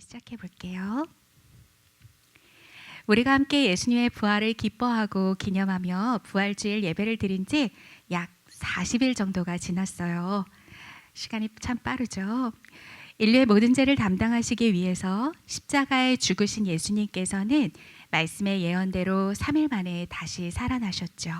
시작해 볼게요. 우리가 함께 예수님의 부활을 기뻐하고 기념하며 부활주일 예배를 드린 지 약 40일 정도가 지났어요. 시간이 참 빠르죠. 인류의 모든 죄를 담당하시기 위해서 십자가에 죽으신 예수님께서는 말씀의 예언대로 3일 만에 다시 살아나셨죠.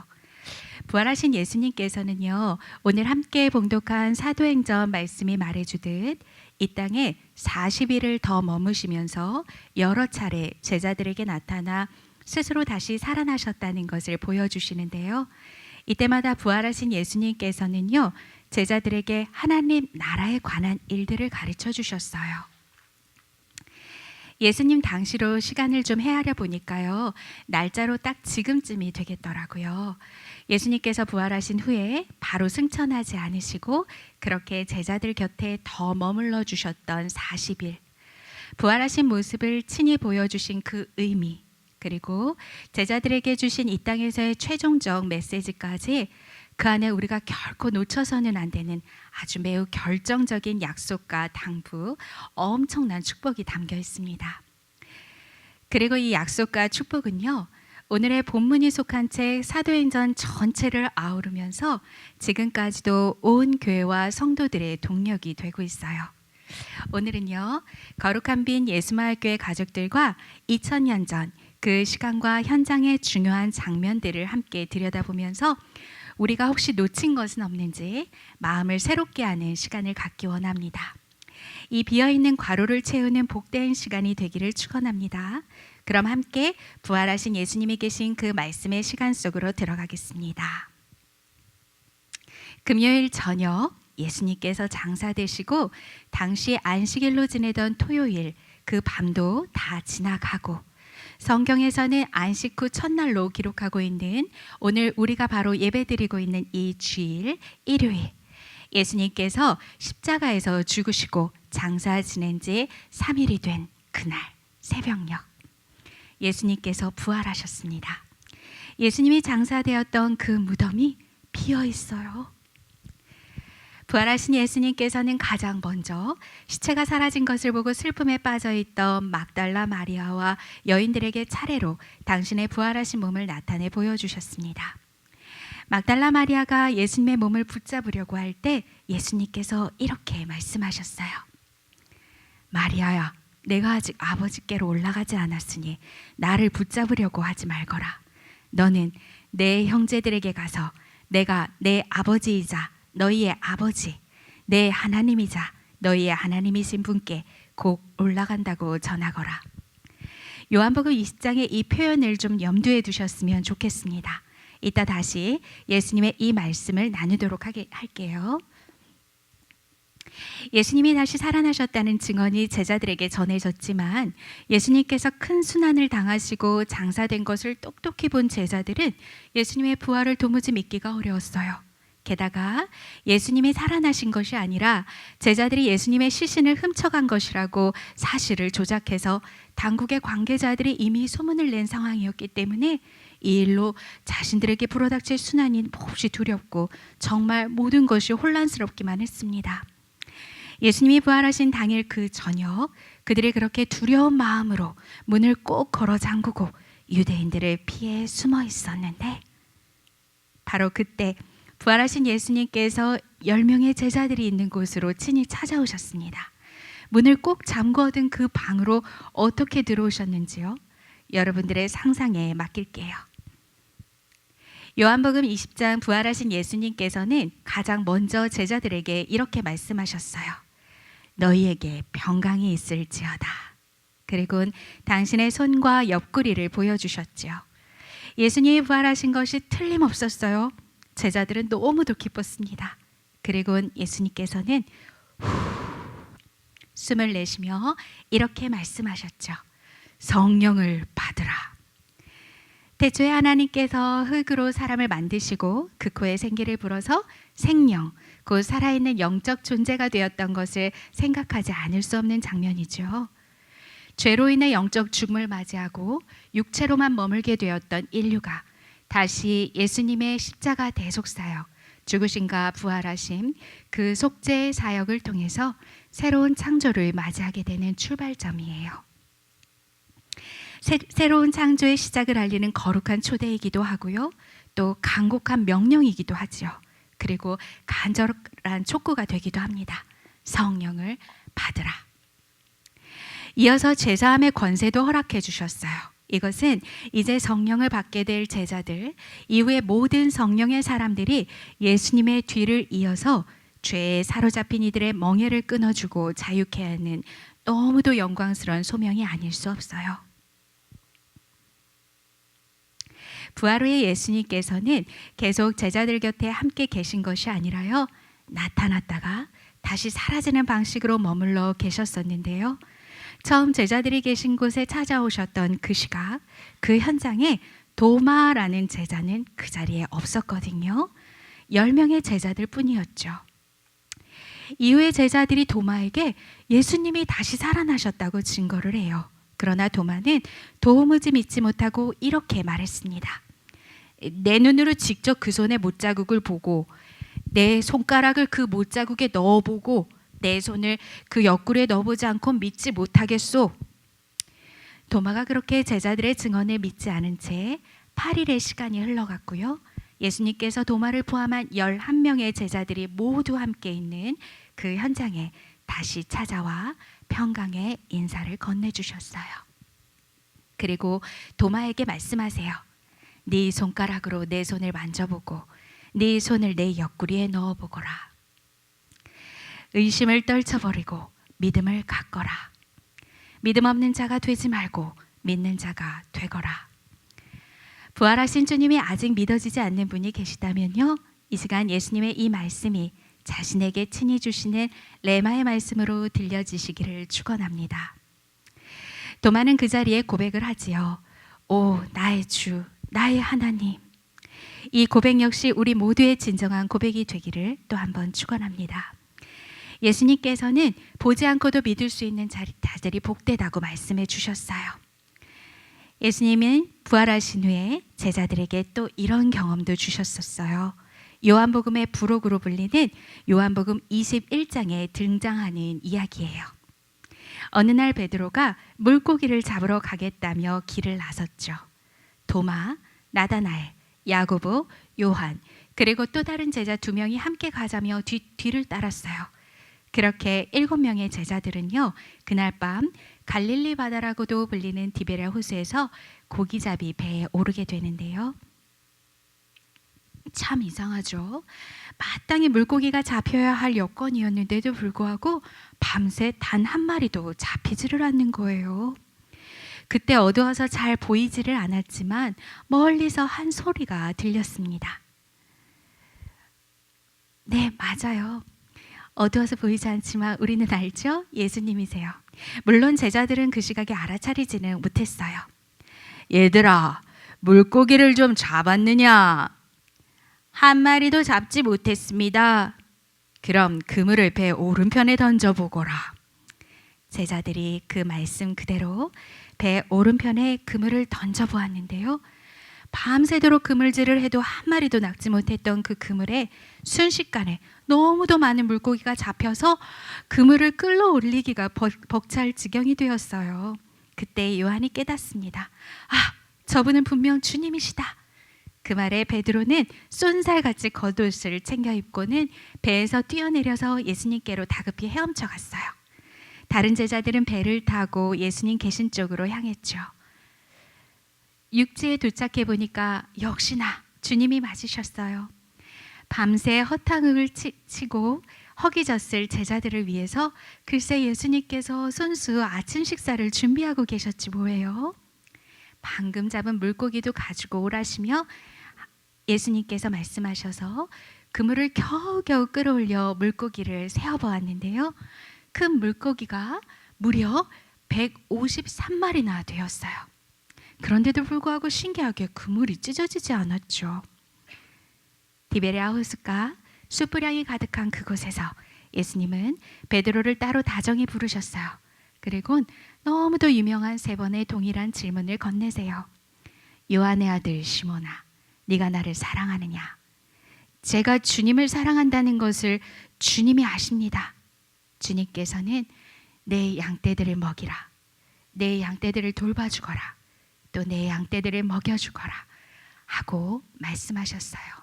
부활하신 예수님께서는요, 오늘 함께 봉독한 사도행전 말씀이 말해주듯 이 땅에 40일을 더 머무시면서 여러 차례 제자들에게 나타나 스스로 다시 살아나셨다는 것을 보여주시는데요. 이때마다 부활하신 예수님께서는요, 제자들에게 하나님 나라에 관한 일들을 가르쳐 주셨어요. 예수님 당시로 시간을 좀 헤아려 보니까요, 날짜로 딱 지금쯤이 되겠더라고요. 예수님께서 부활하신 후에 바로 승천하지 않으시고 그렇게 제자들 곁에 더 머물러 주셨던 40일. 부활하신 모습을 친히 보여주신 그 의미, 그리고 제자들에게 주신 이 땅에서의 최종적 메시지까지 그 안에 우리가 결코 놓쳐서는 안 되는 아주 매우 결정적인 약속과 당부, 엄청난 축복이 담겨 있습니다. 그리고 이 약속과 축복은요, 오늘의 본문이 속한 책 사도행전 전체를 아우르면서 지금까지도 온 교회와 성도들의 동력이 되고 있어요. 오늘은요, 거룩한 빈 예수마을 교회 가족들과 2000년 전 그 시간과 현장의 중요한 장면들을 함께 들여다보면서 우리가 혹시 놓친 것은 없는지 마음을 새롭게 하는 시간을 갖기 원합니다. 이 비어 있는 과로를 채우는 복된 시간이 되기를 축원합니다. 그럼 함께 부활하신 예수님이 계신 그 말씀의 시간 속으로 들어가겠습니다. 금요일 저녁 예수님께서 장사되시고 당시 안식일로 지내던 토요일 그 밤도 다 지나가고 성경에서는 안식 후 첫날로 기록하고 있는 오늘 우리가 바로 예배드리고 있는 이 주일 일요일 예수님께서 십자가에서 죽으시고 장사 지낸 지 3일이 된 그날 새벽녘 예수님께서 부활하셨습니다. 예수님이 장사되었던 그 무덤이 비어 있어요. 부활하신 예수님께서는 가장 먼저 시체가 사라진 것을 보고 슬픔에 빠져 있던 막달라 마리아와 여인들에게 차례로 당신의 부활하신 몸을 나타내 보여주셨습니다. 막달라 마리아가 예수님의 몸을 붙잡으려고 할 때 예수님께서 이렇게 말씀하셨어요. 마리아야, 내가 아직 아버지께로 올라가지 않았으니 나를 붙잡으려고 하지 말거라. 너는 내 형제들에게 가서 내가 내 아버지이자 너희의 아버지, 내 하나님이자 너희의 하나님이신 분께 곧 올라간다고 전하거라. 요한복음 20장의 이 표현을 좀 염두에 두셨으면 좋겠습니다. 이따 다시 예수님의 이 말씀을 나누도록 하게, 할게요. 예수님이 다시 살아나셨다는 증언이 제자들에게 전해졌지만 예수님께서 큰 순환을 당하시고 장사된 것을 똑똑히 본 제자들은 예수님의 부활을 도무지 믿기가 어려웠어요. 게다가 예수님이 살아나신 것이 아니라 제자들이 예수님의 시신을 훔쳐간 것이라고 사실을 조작해서 당국의 관계자들이 이미 소문을 낸 상황이었기 때문에 이 일로 자신들에게 불어닥칠 순환이 몹시 두렵고 정말 모든 것이 혼란스럽기만 했습니다. 예수님이 부활하신 당일 그 저녁 그들이 그렇게 두려운 마음으로 문을 꼭 걸어 잠그고 유대인들을 피해 숨어 있었는데 바로 그때 부활하신 예수님께서 열 명의 제자들이 있는 곳으로 친히 찾아오셨습니다. 문을 꼭 잠궈둔 그 방으로 어떻게 들어오셨는지요? 여러분들의 상상에 맡길게요. 요한복음 20장 부활하신 예수님께서는 가장 먼저 제자들에게 이렇게 말씀하셨어요. 너희에게 평강이 있을지어다. 그리고 당신의 손과 옆구리를 보여주셨죠. 예수님이 부활하신 것이 틀림없었어요. 제자들은 너무도 기뻤습니다. 그리고 예수님께서는 후, 숨을 내쉬며 이렇게 말씀하셨죠. 성령을 받으라. 대초에 하나님께서 흙으로 사람을 만드시고 그 코에 생기를 불어서 생명, 곧 살아있는 영적 존재가 되었던 것을 생각하지 않을 수 없는 장면이죠. 죄로 인해 영적 죽음을 맞이하고 육체로만 머물게 되었던 인류가 다시 예수님의 십자가 대속사역, 죽으심과 부활하심, 그 속죄의 사역을 통해서 새로운 창조를 맞이하게 되는 출발점이에요. 새, 새로운 창조의 시작을 알리는 거룩한 초대이기도 하고요. 또 간곡한 명령이기도 하지요. 그리고 간절한 촉구가 되기도 합니다. 성령을 받으라. 이어서 제사함의 권세도 허락해 주셨어요. 이것은 이제 성령을 받게 될 제자들, 이후에 모든 성령의 사람들이 예수님의 뒤를 이어서 죄에 사로잡힌 이들의 멍에를 끊어주고 자유케 하는 너무도 영광스러운 소명이 아닐 수 없어요. 부활 후에 예수님께서는 계속 제자들 곁에 함께 계신 것이 아니라요. 나타났다가 다시 사라지는 방식으로 머물러 계셨었는데요. 처음 제자들이 계신 곳에 찾아오셨던 그 시각, 그 현장에 도마라는 제자는 그 자리에 없었거든요. 10명의 제자들 뿐이었죠. 이후에 제자들이 도마에게 예수님이 다시 살아나셨다고 증거를 해요. 그러나 도마는 도무지 믿지 못하고 이렇게 말했습니다. 내 눈으로 직접 그 손의 못자국을 보고 내 손가락을 그 못자국에 넣어보고 내 손을 그 옆구리에 넣어보지 않고 믿지 못하겠소. 도마가 그렇게 제자들의 증언을 믿지 않은 채 8일의 시간이 흘러갔고요. 예수님께서 도마를 포함한 11명의 제자들이 모두 함께 있는 그 현장에 다시 찾아와 평강의 인사를 건네주셨어요. 그리고 도마에게 말씀하세요. 네 손가락으로 내 손을 만져보고 네 손을 내 옆구리에 넣어보거라. 의심을 떨쳐버리고 믿음을 갖거라. 믿음 없는 자가 되지 말고 믿는 자가 되거라. 부활하신 주님이 아직 믿어지지 않는 분이 계시다면요. 이 시간 예수님의 이 말씀이 자신에게 친히 주시는 레마의 말씀으로 들려지시기를 축원합니다. 도마는 그 자리에 고백을 하지요. 오 나의 주, 나의 하나님. 이 고백 역시 우리 모두의 진정한 고백이 되기를 또 한번 축원합니다. 예수님께서는 보지 않고도 믿을 수 있는 자들이 복되다고 말씀해 주셨어요. 예수님은 부활하신 후에 제자들에게 또 이런 경험도 주셨었어요. 요한복음의 부록으로 불리는 요한복음 21장에 등장하는 이야기예요. 어느 날 베드로가 물고기를 잡으러 가겠다며 길을 나섰죠. 도마, 나다나엘, 야고보, 요한, 그리고 또 다른 제자 두 명이 함께 가자며 뒤, 뒤를 따랐어요. 그렇게 일곱 명의 제자들은요, 그날 밤 갈릴리 바다라고도 불리는 디베랴 호수에서 고기잡이 배에 오르게 되는데요. 참 이상하죠. 마땅히 물고기가 잡혀야 할 여건이었는데도 불구하고 밤새 단 한 마리도 잡히지를 않는 거예요. 그때 어두워서 잘 보이지를 않았지만 멀리서 한 소리가 들렸습니다. 네, 맞아요. 어두워서 보이지 않지만 우리는 알죠? 예수님이세요. 물론 제자들은 그 시각에 알아차리지는 못했어요. 얘들아, 물고기를 좀 잡았느냐? 한 마리도 잡지 못했습니다. 그럼 그물을 배 오른편에 던져보거라. 제자들이 그 말씀 그대로 배 오른편에 그물을 던져보았는데요. 밤새도록 그물질을 해도 한 마리도 낚지 못했던 그 그물에 순식간에 너무도 많은 물고기가 잡혀서 그물을 끌어올리기가 벅찰 지경이 되었어요. 그때 요한이 깨닫습니다. 아, 저분은 분명 주님이시다. 그 말에 베드로는 쏜살같이 겉옷을 챙겨 입고는 배에서 뛰어내려서 예수님께로 다급히 헤엄쳐 갔어요. 다른 제자들은 배를 타고 예수님 계신 쪽으로 향했죠. 육지에 도착해 보니까 역시나 주님이 맞으셨어요. 밤새 허탕을 치고 허기졌을 제자들을 위해서 글쎄 예수님께서 손수 아침 식사를 준비하고 계셨지 뭐예요. 방금 잡은 물고기도 가지고 오라시며 예수님께서 말씀하셔서 그물을 겨우겨우 끌어올려 물고기를 세어보았는데요. 큰 물고기가 무려 153마리나 되었어요. 그런데도 불구하고 신기하게 그물이 찢어지지 않았죠. 디베리아 호숫가 숯불향이 가득한 그곳에서 예수님은 베드로를 따로 다정히 부르셨어요. 그리고 너무도 유명한 세 번의 동일한 질문을 건네세요. 요한의 아들 시몬아, 네가 나를 사랑하느냐? 제가 주님을 사랑한다는 것을 주님이 아십니다. 주님께서는 내 양떼들을 먹이라. 내 양떼들을 돌봐주거라. 또 내 양떼들을 먹여주거라. 하고 말씀하셨어요.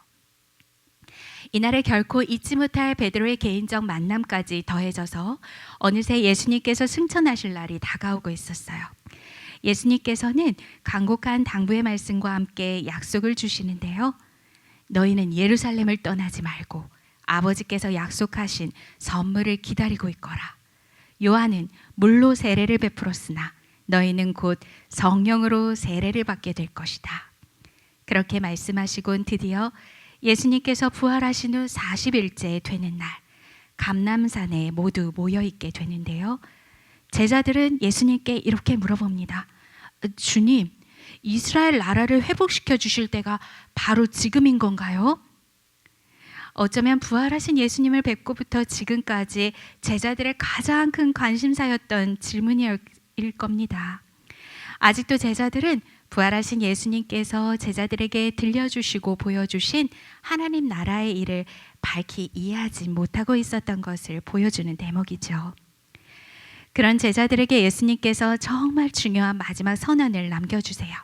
이날에 결코 잊지 못할 베드로의 개인적 만남까지 더해져서 어느새 예수님께서 승천하실 날이 다가오고 있었어요. 예수님께서는 간곡한 당부의 말씀과 함께 약속을 주시는데요. 너희는 예루살렘을 떠나지 말고 아버지께서 약속하신 선물을 기다리고 있거라. 요한은 물로 세례를 베풀었으나 너희는 곧 성령으로 세례를 받게 될 것이다. 그렇게 말씀하시곤 드디어 예수님께서 부활하신 후 40일째 되는 날 감남산에 모두 모여 있게 되는데요. 제자들은 예수님께 이렇게 물어봅니다. 주님, 이스라엘 나라를 회복시켜 주실 때가 바로 지금인 건가요? 어쩌면 부활하신 예수님을 뵙고부터 지금까지 제자들의 가장 큰 관심사였던 질문일 겁니다. 아직도 제자들은 부활하신 예수님께서 제자들에게 들려주시고 보여주신 하나님 나라의 일을 밝히 이해하지 못하고 있었던 것을 보여주는 대목이죠. 그런 제자들에게 예수님께서 정말 중요한 마지막 선언을 남겨주세요.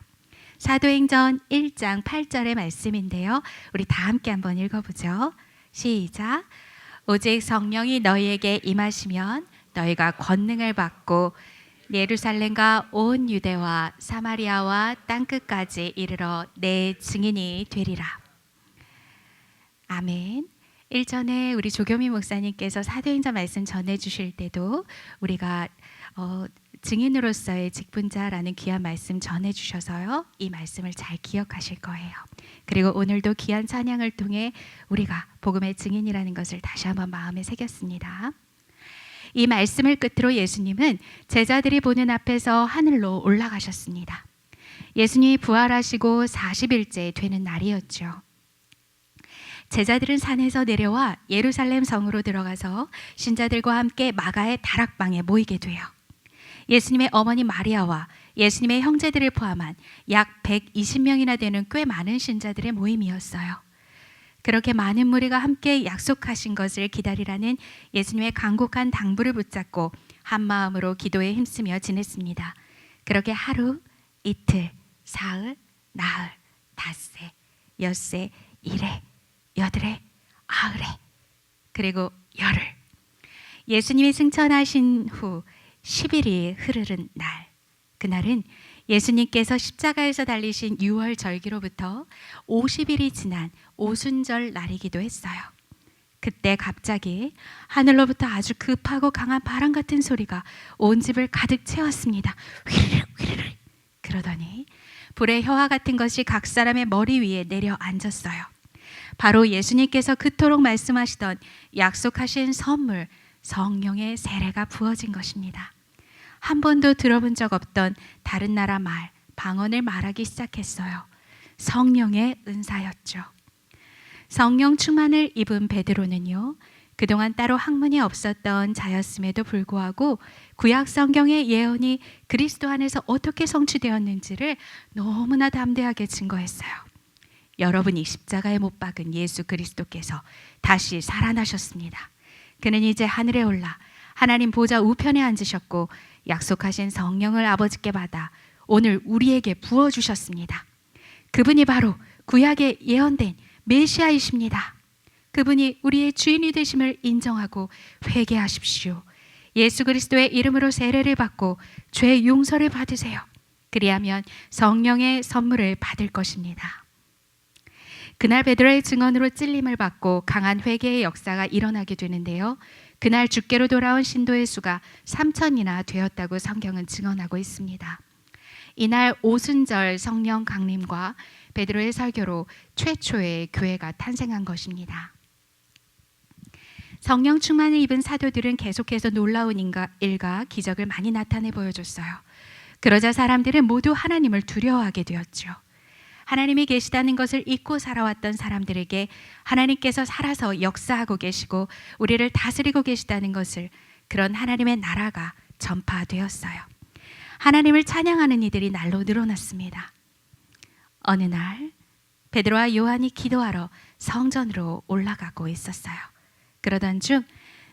사도행전 1장 8절의 말씀인데요. 우리 다 함께 한번 읽어보죠. 시작. 오직 성령이 너희에게 임하시면 너희가 권능을 받고 예루살렘과 온 유대와 사마리아와 땅 끝까지 이르러 내 증인이 되리라. 아멘. 일전에 우리 조교미 목사님께서 사도행전 말씀 전해 주실 때도 우리가 어, 증인으로서의 직분자라는 귀한 말씀 전해 주셔서요. 이 말씀을 잘 기억하실 거예요. 그리고 오늘도 귀한 찬양을 통해 우리가 복음의 증인이라는 것을 다시 한번 마음에 새겼습니다. 이 말씀을 끝으로 예수님은 제자들이 보는 앞에서 하늘로 올라가셨습니다. 예수님이 부활하시고 40일째 되는 날이었죠. 제자들은 산에서 내려와 예루살렘 성으로 들어가서 신자들과 함께 마가의 다락방에 모이게 돼요. 예수님의 어머니 마리아와 예수님의 형제들을 포함한 약 120명이나 되는 꽤 많은 신자들의 모임이었어요. 그렇게 많은 무리가 함께 약속하신 것을 기다리라는 예수님의 간곡한 당부를 붙잡고 한 마음으로 기도에 힘쓰며 지냈습니다. 그렇게 하루, 이틀, 사흘, 나흘, 닷새, 엿새, 일회, 여드레, 아흘에 그리고 열흘 예수님이 승천하신 후 10일이 흐르는 날 그날은 예수님께서 십자가에서 달리신 6월 절기로부터 50일이 지난 오순절 날이기도 했어요. 그때 갑자기 하늘로부터 아주 급하고 강한 바람 같은 소리가 온 집을 가득 채웠습니다. 휘르륵 휘르륵 그러더니 불의 혀와 같은 것이 각 사람의 머리 위에 내려 앉았어요. 바로 예수님께서 그토록 말씀하시던 약속하신 선물 성령의 세례가 부어진 것입니다. 한 번도 들어본 적 없던 다른 나라 말, 방언을 말하기 시작했어요. 성령의 은사였죠. 성령 충만을 입은 베드로는요. 그동안 따로 학문이 없었던 자였음에도 불구하고 구약 성경의 예언이 그리스도 안에서 어떻게 성취되었는지를 너무나 담대하게 증거했어요. 여러분이 십자가에 못 박은 예수 그리스도께서 다시 살아나셨습니다. 그는 이제 하늘에 올라 하나님 보좌 우편에 앉으셨고 약속하신 성령을 아버지께 받아 오늘 우리에게 부어 주셨습니다. 그분이 바로 구약에 예언된 메시아이십니다. 그분이 우리의 주인이 되심을 인정하고 회개하십시오. 예수 그리스도의 이름으로 세례를 받고 죄 용서를 받으세요. 그리하면 성령의 선물을 받을 것입니다. 그날 베드로의 증언으로 찔림을 받고 강한 회개의 역사가 일어나게 되는데요. 그날 주께로 돌아온 신도의 수가 3천이나 되었다고 성경은 증언하고 있습니다. 이날 오순절 성령 강림과 베드로의 설교로 최초의 교회가 탄생한 것입니다. 성령 충만을 입은 사도들은 계속해서 놀라운 일과 기적을 많이 나타내 보여줬어요. 그러자 사람들은 모두 하나님을 두려워하게 되었죠. 하나님이 계시다는 것을 잊고 살아왔던 사람들에게 하나님께서 살아서 역사하고 계시고 우리를 다스리고 계시다는 것을 그런 하나님의 나라가 전파되었어요. 하나님을 찬양하는 이들이 날로 늘어났습니다. 어느 날 베드로와 요한이 기도하러 성전으로 올라가고 있었어요. 그러던 중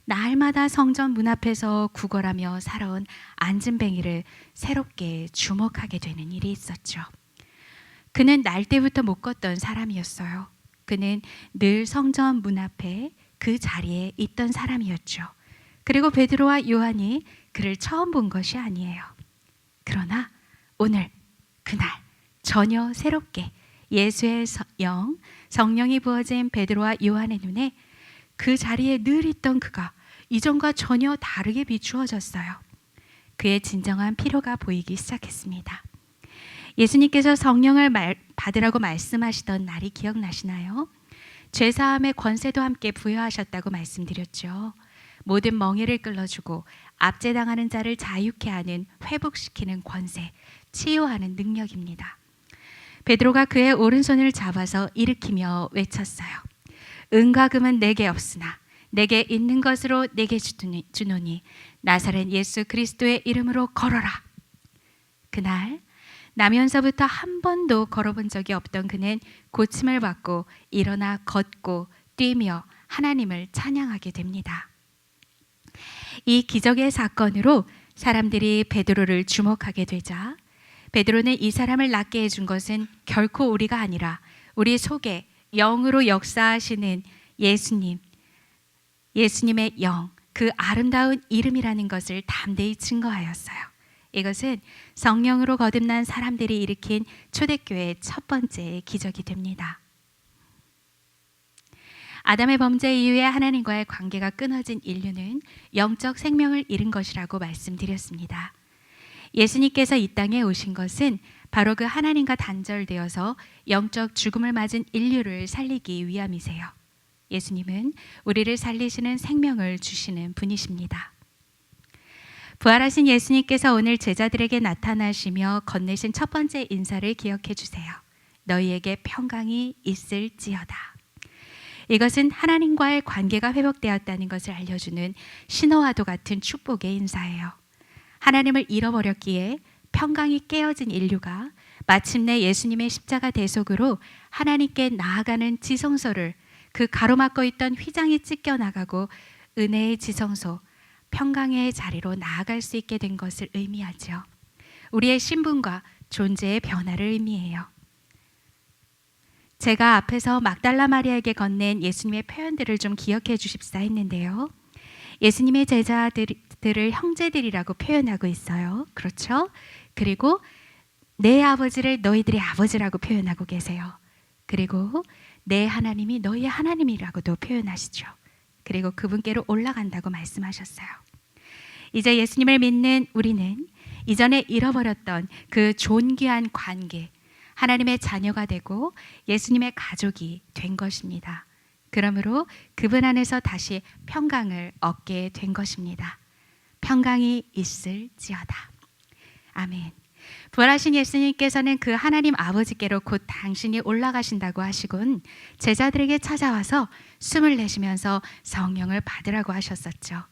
날마다 성전 문 앞에서 구걸하며 살아온 안진뱅이를 새롭게 주목하게 되는 일이 있었죠. 그는 날 때부터 못 걷던 사람이었어요. 그는 늘 성전 문 앞에 그 자리에 있던 사람이었죠. 그리고 베드로와 요한이 그를 처음 본 것이 아니에요. 그러나 오늘 그날 전혀 새롭게 예수의 서- 영 성령이 부어진 베드로와 요한의 눈에 그 자리에 늘 있던 그가 이전과 전혀 다르게 비추어졌어요. 그의 진정한 피로가 보이기 시작했습니다. 예수님께서 성령을 말- 받으라고 말씀하시던 날이 기억나시나요? 죄 사함의 권세도 함께 부여하셨다고 말씀드렸죠. 모든 멍에를 끌어주고 압제당하는 자를 자유케 하는 회복시키는 권세, 치유하는 능력입니다. 베드로가 그의 오른손을 잡아서 일으키며 외쳤어요. 은과 금은 내게 없으나 내게 있는 것으로 내게 주노니 나사렛 예수 그리스도의 이름으로 걸어라. 그날 나면서부터 한 번도 걸어본 적이 없던 그는 고침을 받고 일어나 걷고 뛰며 하나님을 찬양하게 됩니다. 이 기적의 사건으로 사람들이 베드로를 주목하게 되자 베드로는 이 사람을 낫게 해준 것은 결코 우리가 아니라 우리 속에 영으로 역사하시는 예수님, 예수님의 영, 그 아름다운 이름이라는 것을 담대히 증거하였어요. 이것은 성령으로 거듭난 사람들이 일으킨 초대교회의 첫 번째 기적이 됩니다. 아담의 범죄 이후에 하나님과의 관계가 끊어진 인류는 영적 생명을 잃은 것이라고 말씀드렸습니다. 예수님께서 이 땅에 오신 것은 바로 그 하나님과 단절되어서 영적 죽음을 맞은 인류를 살리기 위함이세요. 예수님은 우리를 살리시는 생명을 주시는 분이십니다. 부활하신 예수님께서 오늘 제자들에게 나타나시며 건네신 첫 번째 인사를 기억해 주세요. 너희에게 평강이 있을지어다. 이것은 하나님과의 관계가 회복되었다는 것을 알려주는 신호와도 같은 축복의 인사예요. 하나님을 잃어버렸기에 평강이 깨어진 인류가 마침내 예수님의 십자가 대속으로 하나님께 나아가는 지성소를 그 가로막고 있던 휘장이 찢겨 나가고 은혜의 지성소, 평강의 자리로 나아갈 수 있게 된 것을 의미하죠. 우리의 신분과 존재의 변화를 의미해요. 제가 앞에서 막달라 마리아에게 건넨 예수님의 표현들을 좀 기억해 주십사 했는데요. 예수님의 제자들을 형제들이라고 표현하고 있어요. 그렇죠? 그리고 내 아버지를 너희들의 아버지라고 표현하고 계세요. 그리고 내 하나님이 너희의 하나님이라고도 표현하시죠. 그리고 그분께로 올라간다고 말씀하셨어요. 이제 예수님을 믿는 우리는 이전에 잃어버렸던 그 존귀한 관계, 하나님의 자녀가 되고 예수님의 가족이 된 것입니다. 그러므로 그분 안에서 다시 평강을 얻게 된 것입니다. 평강이 있을지어다. 아멘. 부활하신 예수님께서는 그 하나님 아버지께로 곧 당신이 올라가신다고 하시곤 제자들에게 찾아와서 숨을 내쉬면서 성령을 받으라고 하셨었죠.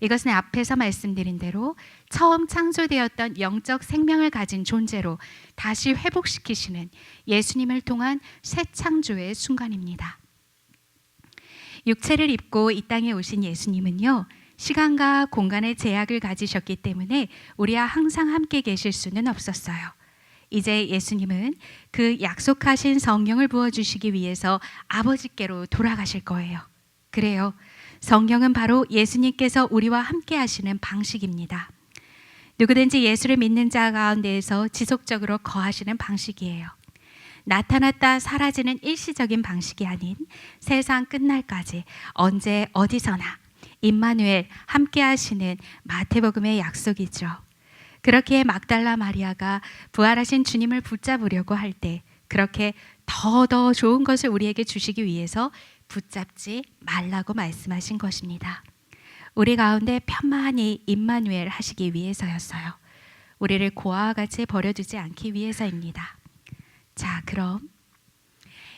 이것은 앞에서 말씀드린 대로 처음 창조되었던 영적 생명을 가진 존재로 다시 회복시키시는 예수님을 통한 새 창조의 순간입니다. 육체를 입고 이 땅에 오신 예수님은요. 시간과 공간의 제약을 가지셨기 때문에 우리와 항상 함께 계실 수는 없었어요. 이제 예수님은 그 약속하신 성령을 부어주시기 위해서 아버지께로 돌아가실 거예요. 그래요. 성령은 바로 예수님께서 우리와 함께 하시는 방식입니다. 누구든지 예수를 믿는 자 가운데에서 지속적으로 거하시는 방식이에요. 나타났다 사라지는 일시적인 방식이 아닌 세상 끝날까지 언제 어디서나 임마누엘 함께 하시는 마태복음의 약속이죠. 그렇게 막달라 마리아가 부활하신 주님을 붙잡으려고 할 때 그렇게 더더 좋은 것을 우리에게 주시기 위해서 붙잡지 말라고 말씀하신 것입니다. 우리 가운데 편만히 임마누엘 하시기 위해서였어요. 우리를 고아와 같이 버려두지 않기 위해서입니다. 자, 그럼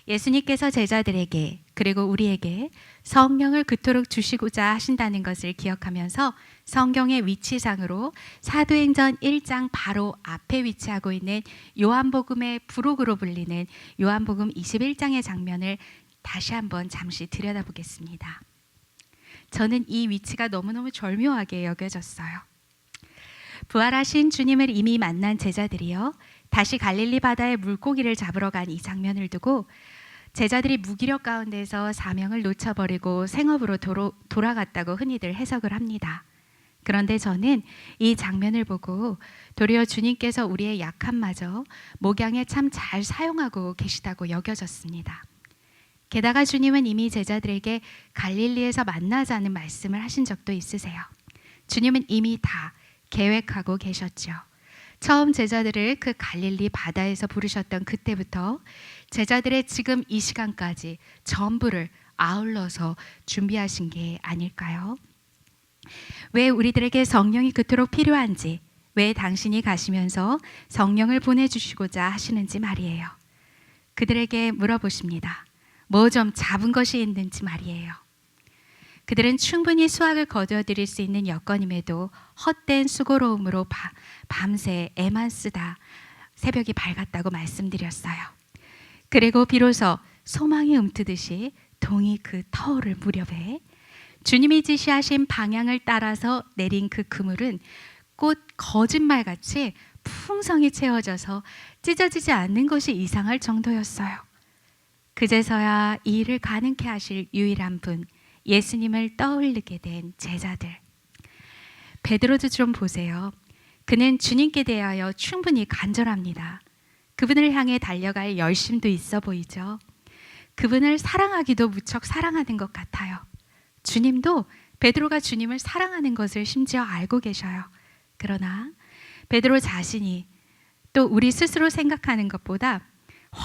예수님께서 제자들에게 그리고 우리에게 성령을 그토록 주시고자 하신다는 것을 기억하면서 성경의 위치상으로 사도행전 1장 바로 앞에 위치하고 있는 요한복음의 부록으로 불리는 요한복음 21장의 장면을 다시 한번 잠시 들여다보겠습니다. 저는 이 위치가 너무너무 절묘하게 여겨졌어요. 부활하신 주님을 이미 만난 제자들이요. 다시 갈릴리 바다에 물고기를 잡으러 간 이 장면을 두고 제자들이 무기력 가운데서 사명을 놓쳐버리고 생업으로 도로, 돌아갔다고 흔히들 해석을 합니다. 그런데 저는 이 장면을 보고 도리어 주님께서 우리의 약함마저 목양에 참 잘 사용하고 계시다고 여겨졌습니다. 게다가 주님은 이미 제자들에게 갈릴리에서 만나자는 말씀을 하신 적도 있으세요. 주님은 이미 다 계획하고 계셨죠. 처음 제자들을 그 갈릴리 바다에서 부르셨던 그때부터 제자들의 지금 이 시간까지 전부를 아울러서 준비하신 게 아닐까요? 왜 우리들에게 성령이 그토록 필요한지, 왜 당신이 가시면서 성령을 보내주시고자 하시는지 말이에요. 그들에게 물어보십니다. 뭐 좀 잡은 것이 있는지 말이에요. 그들은 충분히 수확을 거두어들일 수 있는 여건임에도 헛된 수고로움으로 바, 밤새 애만 쓰다 새벽이 밝았다고 말씀드렸어요. 그리고 비로소 소망이 움트듯이 동이 그 터울을 무렵에 주님이 지시하신 방향을 따라서 내린 그 그물은 꽃 거짓말같이 풍성히 채워져서 찢어지지 않는 것이 이상할 정도였어요. 그제서야 이 일을 가능케 하실 유일한 분 예수님을 떠올리게 된 제자들. 베드로도 좀 보세요. 그는 주님께 대하여 충분히 간절합니다. 그분을 향해 달려갈 열심도 있어 보이죠. 그분을 사랑하기도 무척 사랑하는 것 같아요. 주님도 베드로가 주님을 사랑하는 것을 심지어 알고 계셔요. 그러나 베드로 자신이 또 우리 스스로 생각하는 것보다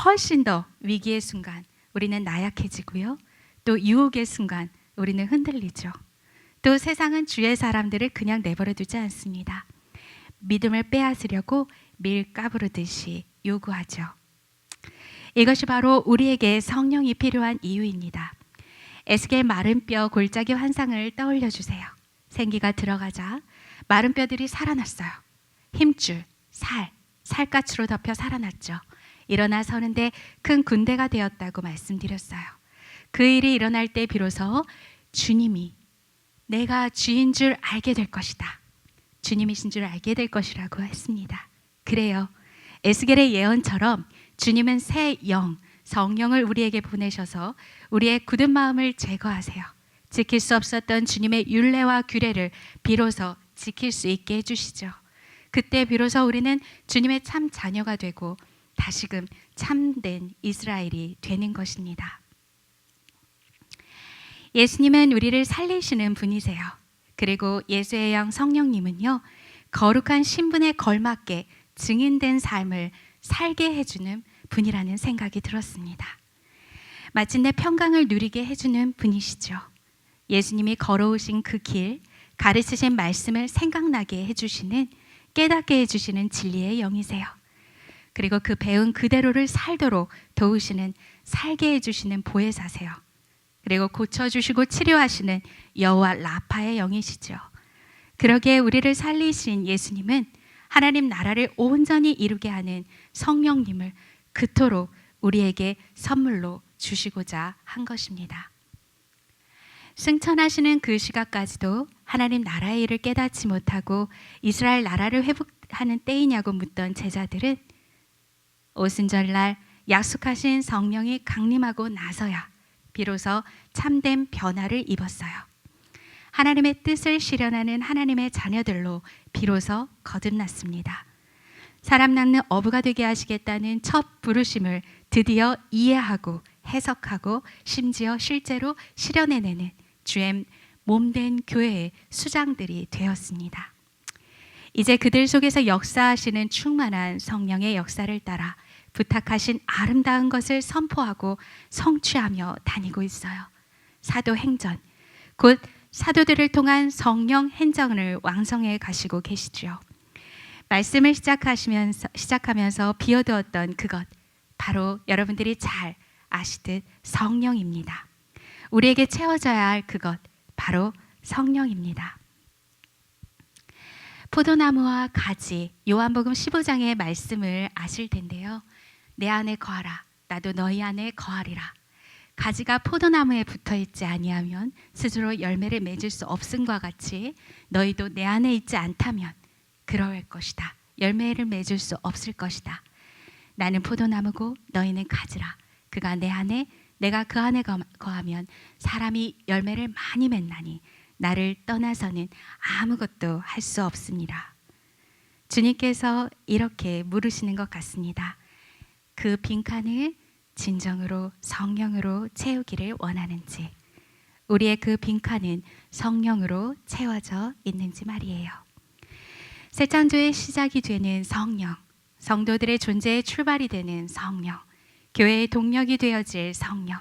훨씬 더 위기의 순간 우리는 나약해지고요. 또 유혹의 순간 우리는 흔들리죠. 또 세상은 주의 사람들을 그냥 내버려 두지 않습니다. 믿음을 빼앗으려고 밀 까부르듯이 요구하죠. 이것이 바로 우리에게 성령이 필요한 이유입니다. 에스겔 마른 뼈 골짜기 환상을 떠올려 주세요. 생기가 들어가자 마른 뼈들이 살아났어요. 힘줄, 살, 살갗으로 덮여 살아났죠. 일어나 서는데 큰 군대가 되었다고 말씀드렸어요. 그 일이 일어날 때 비로소 주님이 내가 주인 줄 알게 될 것이다. 주님이신 줄 알게 될 것이라고 했습니다. 그래요. 에스겔의 예언처럼 주님은 새 영, 성령을 우리에게 보내셔서 우리의 굳은 마음을 제거하세요. 지킬 수 없었던 주님의 윤례와 규례를 비로소 지킬 수 있게 해주시죠. 그때 비로소 우리는 주님의 참 자녀가 되고 다시금 참된 이스라엘이 되는 것입니다. 예수님은 우리를 살리시는 분이세요. 그리고 예수의 영 성령님은요, 거룩한 신분에 걸맞게 증인된 삶을 살게 해주는 분이라는 생각이 들었습니다. 마침내 평강을 누리게 해주는 분이시죠. 예수님이 걸어오신 그 길, 가르치신 말씀을 생각나게 해주시는, 깨닫게 해주시는 진리의 영이세요. 그리고 그 배운 그대로를 살도록 도우시는, 살게 해주시는 보혜사세요. 그리고 고쳐주시고 치료하시는 여호와 라파의 영이시죠. 그러기에 우리를 살리신 예수님은 하나님 나라를 온전히 이루게 하는 성령님을 그토록 우리에게 선물로 주시고자 한 것입니다. 승천하시는 그 시각까지도 하나님 나라의 일을 깨닫지 못하고 이스라엘 나라를 회복하는 때이냐고 묻던 제자들은 오순절날 약속하신 성령이 강림하고 나서야 비로소 참된 변화를 입었어요. 하나님의 뜻을 실현하는 하나님의 자녀들로 비로소 거듭났습니다. 사람 낳는 어부가 되게 하시겠다는 첫 부르심을 드디어 이해하고 해석하고 심지어 실제로 실현해내는 주의 몸된 교회의 수장들이 되었습니다. 이제 그들 속에서 역사하시는 충만한 성령의 역사를 따라 부탁하신 아름다운 것을 선포하고 성취하며 다니고 있어요. 사도 행전, 곧 사도들을 통한 성령 행정을 왕성해 가시고 계시죠. 말씀을 시작하시면서 시작하면서 비워두었던 그것 바로 여러분들이 잘 아시듯 성령입니다. 우리에게 채워져야 할 그것 바로 성령입니다. 포도나무와 가지 요한복음 15장의 말씀을 아실 텐데요. 내 안에 거하라 나도 너희 안에 거하리라. 가지가 포도나무에 붙어 있지 아니하면 스스로 열매를 맺을 수 없음과 같이 너희도 내 안에 있지 않다면 그러할 것이다. 열매를 맺을 수 없을 것이다. 나는 포도나무고 너희는 가지라. 그가 내 안에 내가 그 안에 거- 거하면 사람이 열매를 많이 맺나니 나를 떠나서는 아무것도 할 수 없습니다. 주님께서 이렇게 물으시는 것 같습니다. 그 빈칸을 진정으로 성령으로 채우기를 원하는지, 우리의 그 빈칸은 성령으로 채워져 있는지 말이에요. 새 창조의 시작이 되는 성령, 성도들의 존재의 출발이 되는 성령, 교회의 동력이 되어질 성령.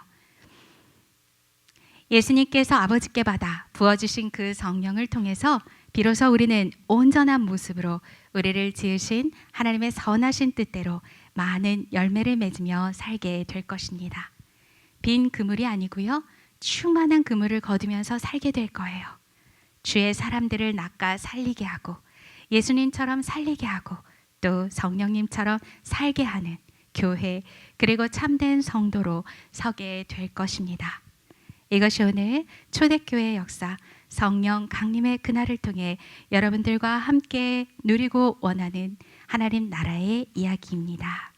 예수님께서 아버지께 받아 부어주신 그 성령을 통해서 비로소 우리는 온전한 모습으로 우리를 지으신 하나님의 선하신 뜻대로 많은 열매를 맺으며 살게 될 것입니다. 빈 그물이 아니고요. 충만한 그물을 거두면서 살게 될 거예요. 주의 사람들을 낚아 살리게 하고 예수님처럼 살리게 하고 또 성령님처럼 살게 하는 교회 그리고 참된 성도로 서게 될 것입니다. 이것이 오늘 초대교회 역사 성령 강림의 그날을 통해 여러분들과 함께 누리고 원하는 하나님 나라의 이야기입니다.